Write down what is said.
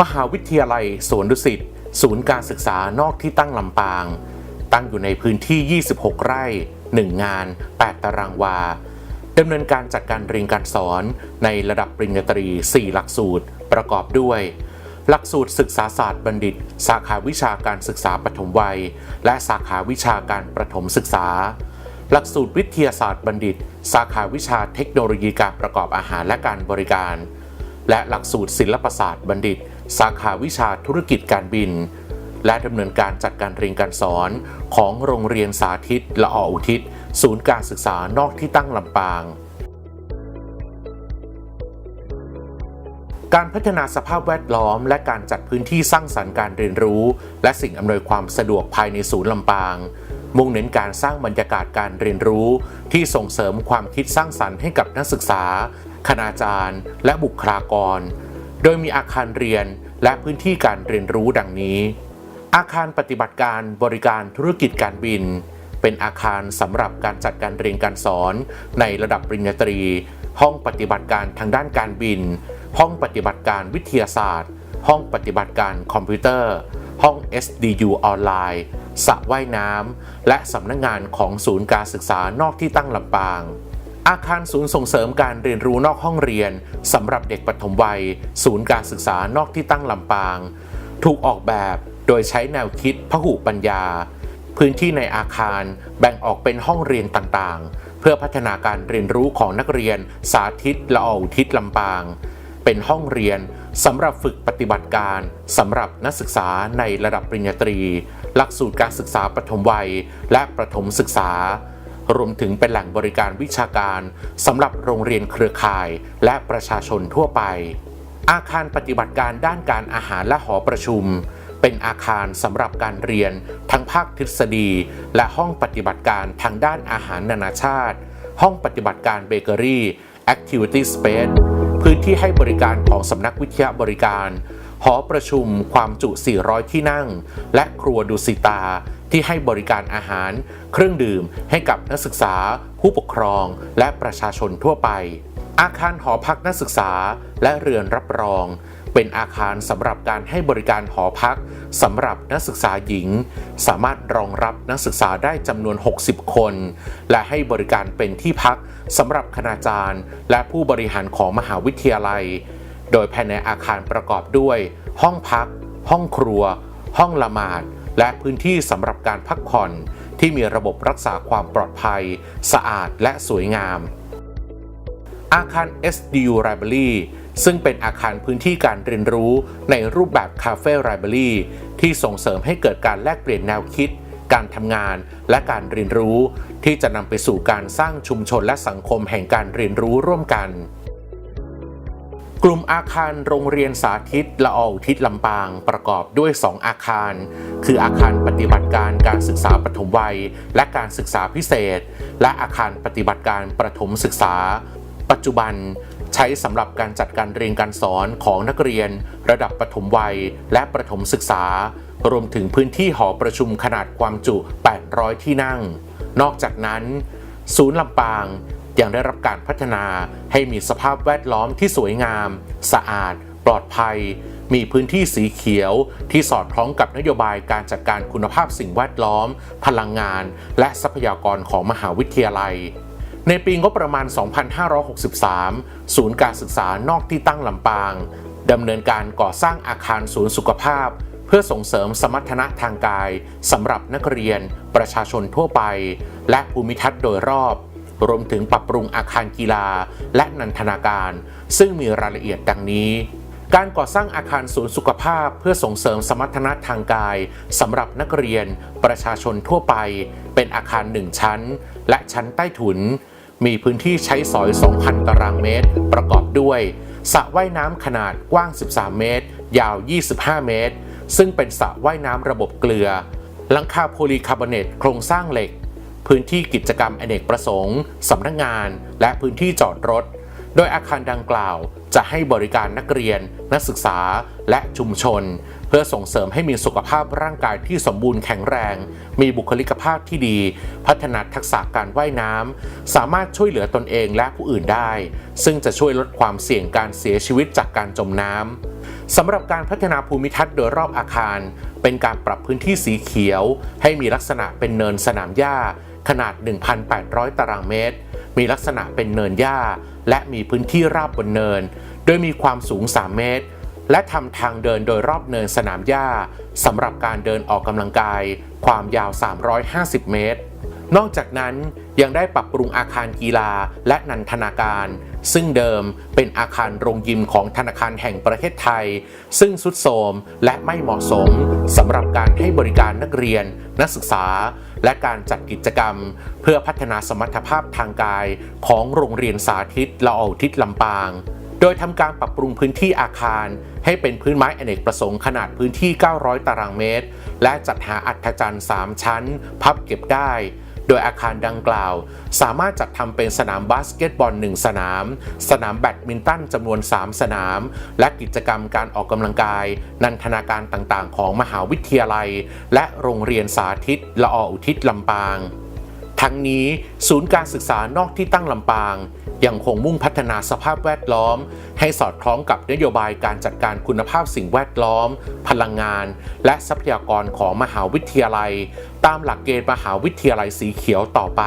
มหาวิทยาลัยสวนดุสิตศูนย์การศึกษานอกที่ตั้งลำปาง ตั้งอยู่ในพื้นที่ 26 ไร่ 1 งาน 8 ตารางวาดำเนินการจัดการเรียนการสอนในระดับปริญญาตรี 4 หลักสูตรประกอบด้วย หลักสูตรศึกษาศาสตร์บัณฑิต สาขาวิชาการศึกษาปฐมวัย และสาขาวิชาการประถมศึกษา หลักสูตรวิทยาศาสตร์บัณฑิต สาขาวิชาเทคโนโลยีการประกอบอาหารและการบริการ และหลักสูตรศิลปศาสตร์บัณฑิต สาขาวิชาธุรกิจการบิน และดำเนินการจัดการเรียนการสอนของโรงเรียนสาธิตละอออุทิศ ศูนย์การศึกษานอกที่ตั้งลำปาง การพัฒนาสภาพแวดล้อม และการจัดพื้นที่สร้างสรรค์การเรียนรู้ และสิ่งอำนวยความสะดวกภายในศูนย์ลำปางมุ่งเน้นการสร้างบรรยากาศการเรียนรู้ ที่ส่งเสริมความคิดสร้างสรรค์ให้กับนักศึกษา คณาจารย์ และบุคลากร โดยมีอาคารเรียนและพื้นที่การเรียนรู้ดังนี้ อาคารปฏิบัติการบริการธุรกิจการบิน เป็นอาคารสำหรับการจัดการเรียนการสอน ในระดับปริญญาตรี ห้องปฏิบัติการทางด้านการบิน ห้องปฏิบัติการวิทยาศาสตร์ ห้องปฏิบัติการคอมพิวเตอร์ ห้อง SDU ออนไลน์สระว่ายน้ำและสำนักงงานของศูนย์การศึกษานอกที่ตั้งลำปาง อาคารศูนย์ส่งเสริมการเรียนรู้นอกห้องเรียนสำหรับเด็กปฐมวัย ศูนย์การศึกษานอกที่ตั้งลำปาง ถูกออกแบบโดยใช้แนวคิดพหุปัญญา พื้นที่ในอาคารแบ่งออกเป็นห้องเรียนต่างๆ เพื่อพัฒนาการเรียนรู้ของนักเรียนสาธิตละอออุทิศลำปาง เป็นห้องเรียนสำหรับฝึกปฏิบัติการสำหรับนักศึกษาในระดับปริญญาตรี หลักสูตรการศึกษาปฐมวัย และประถมศึกษา รวมถึงเป็นแหล่งบริการวิชาการสำหรับโรงเรียนเครือข่าย และประชาชนทั่วไป อาคารปฏิบัติการด้านการอาหารและหอประชุม เป็นอาคารสำหรับการเรียน ทั้งภาคทฤษฎี และห้องปฏิบัติการทางด้านอาหารนานาชาติ ห้องปฏิบัติการเบเกอรี่ Activity Space พื้นที่ให้บริการของสำนักวิทยาบริการ หอประชุมความจุ 400 ที่นั่ง และครัวดุสิตา ที่ให้บริการอาหาร เครื่องดื่มให้กับนักศึกษา ผู้ปกครอง และประชาชนทั่วไป อาคารหอพักนักศึกษา และเรือนรับรอง เป็นอาคารสำหรับการให้บริการหอพักสำหรับนักศึกษาหญิง สามารถรองรับนักศึกษาได้จำนวน 60 คน และให้บริการเป็นที่พักสำหรับคณาจารย์ และผู้บริหารของมหาวิทยาลัย โดยภายในอาคารประกอบด้วย ห้องพัก ห้องครัว ห้องละหมาด และพื้นที่สำหรับการพักผ่อนที่มีระบบรักษาความปลอดภัย สะอาดและสวยงาม อาคาร SDU Library ซึ่งเป็นอาคารพื้นที่การเรียนรู้ในรูปแบบคาเฟ่ Library ที่ส่งเสริมให้เกิดการแลกเปลี่ยนแนวคิด การทำงานและการเรียนรู้ ที่จะนำไปสู่การสร้างชุมชนและสังคมแห่งการเรียนรู้ร่วมกัน กลุ่มอาคารโรงเรียนสาธิตละอออุทิศลำปางประกอบด้วย 2 อาคาร คืออาคารปฏิบัติการการศึกษาปฐมวัย และการศึกษาพิเศษ และอาคารปฏิบัติการประถมศึกษา ปัจจุบันใช้สำหรับการจัดการเรียนการสอนของนักเรียน ระดับปฐมวัยและประถมศึกษา รวมถึงพื้นที่หอประชุมขนาดความจุ 800 ที่นั่ง นอกจากนั้น ศูนย์ลำปาง ยังได้รับการพัฒนาให้มีสภาพแวดล้อมที่สวยงาม สะอาด ปลอดภัย มีพื้นที่สีเขียวที่สอดคล้องกับนโยบายการจัดการคุณภาพสิ่งแวดล้อม พลังงาน และทรัพยากรของมหาวิทยาลัยในปีงบประมาณ 2563 ศูนย์การศึกษานอกที่ตั้งลำปางดำเนินการก่อสร้างอาคารศูนย์สุขภาพ เพื่อส่งเสริมสมรรถนะทางกายสำหรับนักเรียน ประชาชนทั่วไป และภูมิทัศน์โดยรอบ รวมถึงปรับปรุงอาคารกีฬาและนันทนาการ ซึ่งมีรายละเอียดดังนี้การก่อสร้างอาคารศูนย์สุขภาพเพื่อส่งเสริมสมรรถนะทางกายสำหรับนักเรียน ประชาชนทั่วไป เป็นอาคารหนึ่งชั้น และชั้นใต้ถุน มีพื้นที่ใช้สอย 2,000 ตารางเมตร ประกอบด้วยสระว่ายน้ำขนาดกว้าง 13 เมตร ยาว 25 เมตร ซึ่งเป็นสระว่ายน้ำระบบเกลือ หลังคาโพลีคาร์บอเนตโครงสร้างเหล็ก พื้นที่กิจกรรมอเนกประสงค์สำนักงงาน และพื้นที่จอดรถ โดยอาคารดังกล่าวจะให้บริการนักเรียน นักศึกษาและชุมชน เพื่อส่งเสริมให้มีสุขภาพร่างกายที่สมบูรณ์แข็งแรง มีบุคลิกภาพที่ดี พัฒนาทักษะการว่ายน้ำ สามารถช่วยเหลือตนเองและผู้อื่นได้ ซึ่งจะช่วยลดความเสี่ยงการเสียชีวิตจากการจมน้ำสำหรับการพัฒนาภูมิทัศน์โดยรอบอาคาร เป็นการปรับพื้นที่สีเขียว ให้มีลักษณะเป็นเนินสนามหญ้า ขนาด 1,800 ตารางเมตร มีลักษณะเป็นเนินหญ้า และมีพื้นที่ราบบนเนิน โดยมีความสูง 3 เมตร และทำทางเดินโดยรอบเนินสนามหญ้าสำหรับการเดินออกกำลังกาย ความยาว 350 เมตร นอกจากนั้นยังได้ปรับปรุงอาคารกีฬาและนันทนาการ ซึ่งเดิมเป็นอาคารโรงยิมของธนาคารแห่งประเทศไทย ซึ่งสุดโทรมและไม่เหมาะสมสำหรับการให้บริการนักเรียน นักศึกษา และการจัดกิจกรรม เพื่อพัฒนาสมรรถภาพทางกายของโรงเรียนสาธิตละออทิศลำปางโดยทำการปรับปรุงพื้นที่อาคาร ให้เป็นพื้นไม้อเนกประสงค์ขนาดพื้นที่ 900 ตารางเมตร และจัดหาอัฐจันทร์ 3 ชั้น พับเก็บได้ โดยอาคารดังกล่าว สามารถจัดทำเป็นสนามบาสเกตบอล 1 สนาม สนามแบดมินตันจำนวน 3 สนาม และกิจกรรมการออกกำลังกาย นันทนาการต่างๆ ของมหาวิทยาลัย และโรงเรียนสาธิตละอออุทิศลำปาง ทั้งนี้ศูนย์การศึกษานอกที่ตั้งลำปาง ยังคงมุ่งพัฒนาสภาพแวดล้อม ให้สอดคล้องกับนโยบายการจัดการคุณภาพสิ่งแวดล้อม พลังงาน และทรัพยากรของมหาวิทยาลัย ตามหลักเกณฑ์มหาวิทยาลัยสีเขียวต่อไป